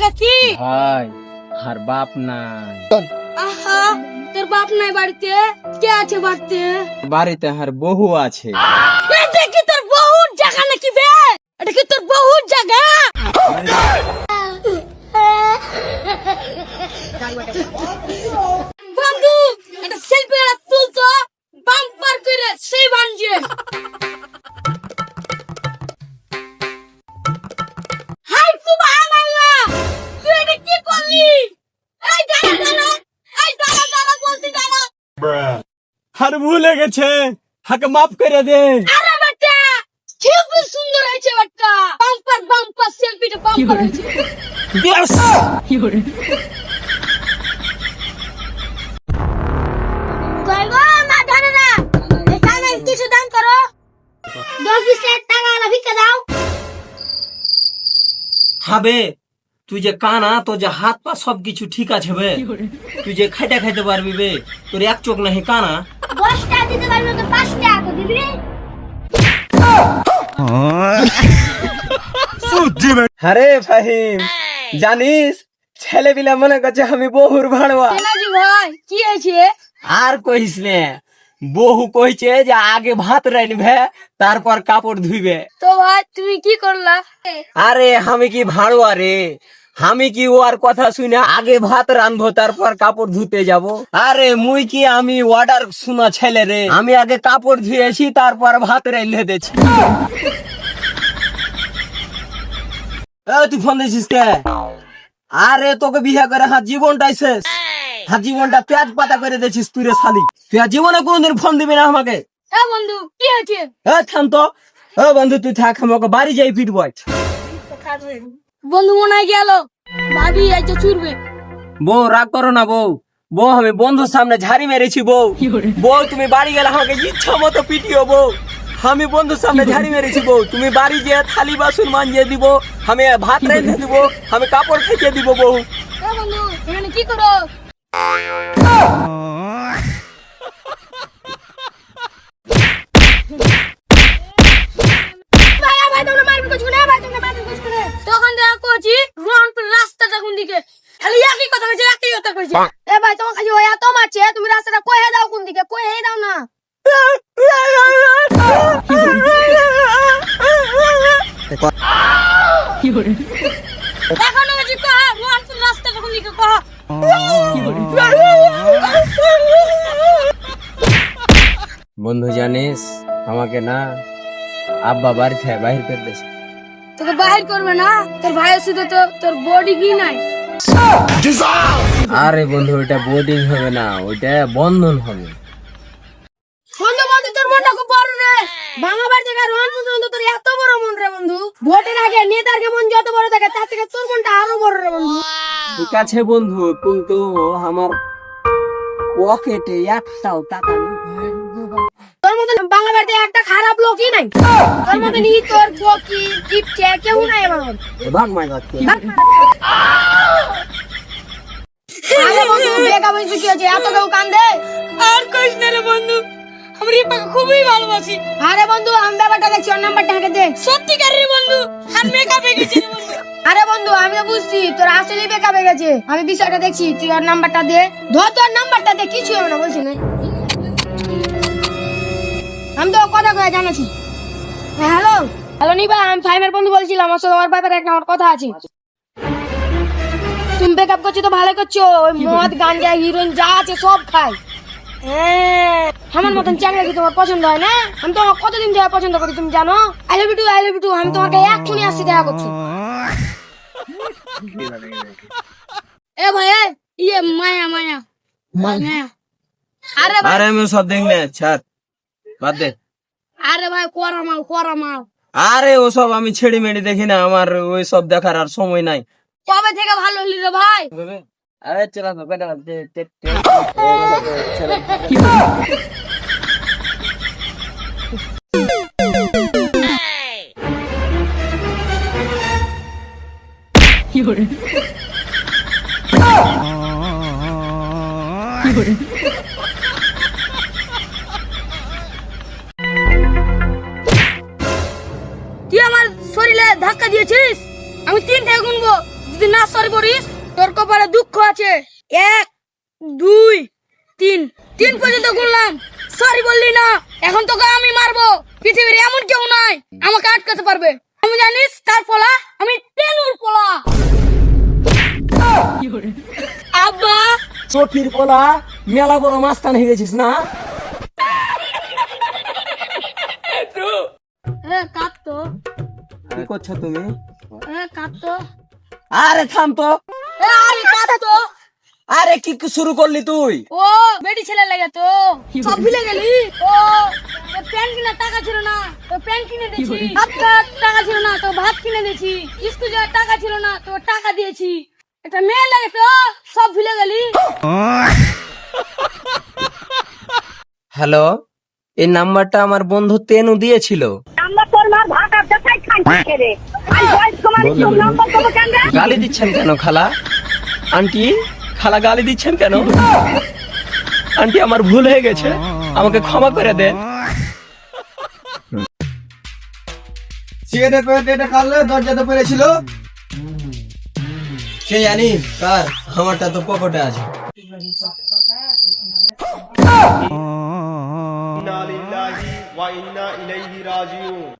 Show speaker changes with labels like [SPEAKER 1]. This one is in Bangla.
[SPEAKER 1] জায়গা কি
[SPEAKER 2] ভাই আর বাপ নাই
[SPEAKER 1] আহা তোর বাপ নাই বাড়িতে কে আছে বাড়িতে
[SPEAKER 2] বাড়িতে আর বহু আছে
[SPEAKER 1] এটা কি তোর বহুত জায়গা নাকি বে এটা কি তোর বহুত জায়গা
[SPEAKER 2] আর ভুলে গেছে। হাকে মাফ করে দে।
[SPEAKER 1] আরে বেটা খুবই সুন্দর হয়েছে বেটা। বাম্পার বাম্পার সেলফিটা বাম্পার হয়েছে। কই গো মা জানে না। এখানে কিছু দান করো। দশ বিশ হাজার টাকা আলা ভিক্ষা দাও।
[SPEAKER 2] হবে তুই যে কানা তোর যে হাত পা সব কিছু ঠিক আছে বে। তুই যে খাইতে খাইতে পারবি বে তোর এক চোখ নাহি কানা।
[SPEAKER 1] দশ টাকা দিতে পারবি তো পাঁচ টাকা তো দিবি
[SPEAKER 2] আরে ফাহিম জানিস ছেলে বিলা মনে করছে আমি বহুর ভাড়বা
[SPEAKER 1] ভাই কি হয়েছে?
[SPEAKER 2] আর কইস নে বহু কইছে যে আগে ভাত রাইনবে তারপর কাপড় ধুইবে।
[SPEAKER 1] তো ভাই তুমি কি করলা?
[SPEAKER 2] আরে আমি কি ভাড়ুয়া রে? আমি কি ওর কথা শুনে আগে ভাত রান্ধবো তারপর কাপড় ধুতে যাব? আরে মুই কি আমি অর্ডার শোনা ছেলে রে? আমি আগে কাপড় ধুয়েছি তারপর ভাত রাইলে দিয়েছি। তুই ফোন দিয়েছিস কে? আরে তোকে বিয়ে করে হাত জীবনটাই শেষ। হাত জীবনটা পেঁয়াজ পাতা করে দিয়েছিস তুই রে শালি। তুই আর জীবনে কোনোদিন ফোন দিবি না আমাকে।
[SPEAKER 1] হ্যাঁ বন্ধু কি হয়েছে?
[SPEAKER 2] এ থাম তো। ও বন্ধু তুই থাক আমাকে বাড়ি যাই ফিরবো আজ।
[SPEAKER 1] বন্ধু মনে গেল। ভাবি আইছে চুরবে।
[SPEAKER 2] বউ রাগ করো না বউ। বউ আমি বন্ধুর সামনে ঝাড়ি মেরেছি বউ। বউ তুমি বাড়ি গেলে আমাকে ইচ্ছা মতো পিটিও বউ। আমি বন্ধুর সামনে ঝাড়ি মেরেছি বউ। তুমি বাড়ি গিয়ে থালি বাসন মাঞ্জিয়ে দিব আমি ভাত রেঁধে দিব আমি কাপড় খেঁচে দিব বউ।
[SPEAKER 1] বন্ধু এখানে কি করো ভাই, আ ভাই, তোমরা মারপিট করছ না, ভাই, তোমরা মারপিট করছ না। তখন দেখা করছি রংপুর রাস্তাটা কোন দিকে খালি একই কথা কইছে কইছে এ ভাই তোমার কাছে ওই এত মারছে তুমি রাস্তাটা কই দাও কোন দিকে? কই দাও না? এখন বলছি কহ রংপুর রাস্তাটা কোন দিকে কহ?
[SPEAKER 2] বন্ধু জানিস আমাকে না আব্বা বাড়ি থেকে বাহির করে দিয়েছে।
[SPEAKER 1] তোকে বাহির করবে না? তোর ভাইয়ের সাথে তো তোর বডি কি নাই?
[SPEAKER 2] আরে বন্ধু ওইটা বোর্ডিং হবে না ওইটা বন্ধন হবে।
[SPEAKER 1] বন্ধু বন্ধু তোর মনটা খুব বড় রে। ভাঙা বাড়ি থেকে রহন বন্ধু তোর এত বড় মন রে বন্ধু। ভোটের আগে নেতার মন যত বড় থাকে তার থেকে তোর মনটা আরও বড় রে বন্ধু।
[SPEAKER 2] ঠিক আছে বন্ধু কিন্তু আমার পকেটে একটাও টাকা নেই।
[SPEAKER 1] তোর মতন বাংলা একটা খারাপ লোকই নাই। তোর মতন ই তোর বকি কেউ নাই আমার
[SPEAKER 2] ভাগ মাই যাচ্ছে
[SPEAKER 1] আরে কি হয়েছে এত কেউ কান্দে? আর কইস না রে বন্ধু খুবই ভালোবাসি। আরে বন্ধু আমি ব্যাপারটা দেখছি ওর নাম্বারটা হাঁকে দে। বন্ধু আর মেকআপ হয়ে গেছে রে বন্ধু। আরে বন্ধু আমি তো বুঝছি তোর আসলেই বেকআপ হয়ে গেছে। আমি বিষয়টা দেখছি তুই ওর নাম্বারটা দে। ধর তোর নাম্বারটা দে কিছু হবে না বলছি না। আমি তো কথা কয়ে জানাছি হ্যালো? হ্যালো নিবা আমি ফাইভের বন্ধু বলছিলাম আমার সাথে ওর ব্যাপারে একটা আমার কথা আছে। তুমি বেকআপ করছ তো ভালো করছ। ওই মদ গাঞ্জা হিরোইন যা আছে সব খাই হ্যাঁ, আমার মতন চ্যাংরা কি তোমার পছন্দ হয় না? আমি তোমার কতদিন ধরে পছন্দ করি তুমি জানো? I love you I love you আমি তোমাকে এক্ষুনি আসছি দেখা করছি। এ ভাই এ, ইয়ে মায়া মায়া। মায়া। আরে
[SPEAKER 2] আরে আমি সব দেখলে ছাড়। বাদ দে।
[SPEAKER 1] আরে ভাই কোরা মাল কোরা মাল
[SPEAKER 2] আরে ওসব আমি ছেড়ে মেড়ে দেখি না আমার ওই সব দেখার আর সময় নাই।
[SPEAKER 1] কবে থেকে ভালো হলি রে ভাই?
[SPEAKER 2] আরে চলা তো বেটা
[SPEAKER 1] তুই আমার শরীরে ধাক্কা দিয়েছিস? আমি তিন থেকে যদি না সরি বলিস তোর কপালে দুঃখ আছে। এক দুই তিন। তিন পর্যন্ত গুনলাম। সরি বললি না এখন তোকে আমি মারবো। পৃথিবীর এমন কেউ নাই আমাকে আটকাতে পারবে। আমি জানিস কার পোলা আমি তেলুর পোলা। আব্বা!
[SPEAKER 2] চোখির পোলা মেলা বড় মাস্তান হয়ে গেছিস না?
[SPEAKER 1] কাঁদতো।
[SPEAKER 2] কি করছ তুমি?
[SPEAKER 1] কাঁদতো।
[SPEAKER 2] আরে থাম তো।
[SPEAKER 1] আরে কাঁদতো
[SPEAKER 2] আরে কি কি শুরু করলি তুই?
[SPEAKER 1] ও বেটি ছেলে লাগে তো। সব ভুলে গেলি? ও প্যান কিনে টাকা ছিল না। তো প্যান কিনে দিয়েছি। ভাত টাকা ছিল না তো ভাত কিনে দিয়েছি। স্কুল যাওয়ার টাকা ছিল না তো টাকা দিয়েছি। এটা মেয়ে লাগে তো সব ভুলে গেলি?
[SPEAKER 2] হ্যালো এই নাম্বারটা আমার বন্ধু তেনু দিয়েছিল। গালি দিচ্ছেন কেন খালা? আন্টি খালা গালি দিচ্ছেন কেন? আন্টি আমার ভুল হয়ে গেছে। আমাকে ক্ষমা করে দেন।
[SPEAKER 3] সিগারেট প্যাকেটটা কাটলে দরজাতে পড়েছিল?
[SPEAKER 2] কে জানি কার আমারটা তো পকেটে আছে।
[SPEAKER 4] ইন্না লিল্লাহি ওয়া ইন্না ইলাইহি রাজিউন।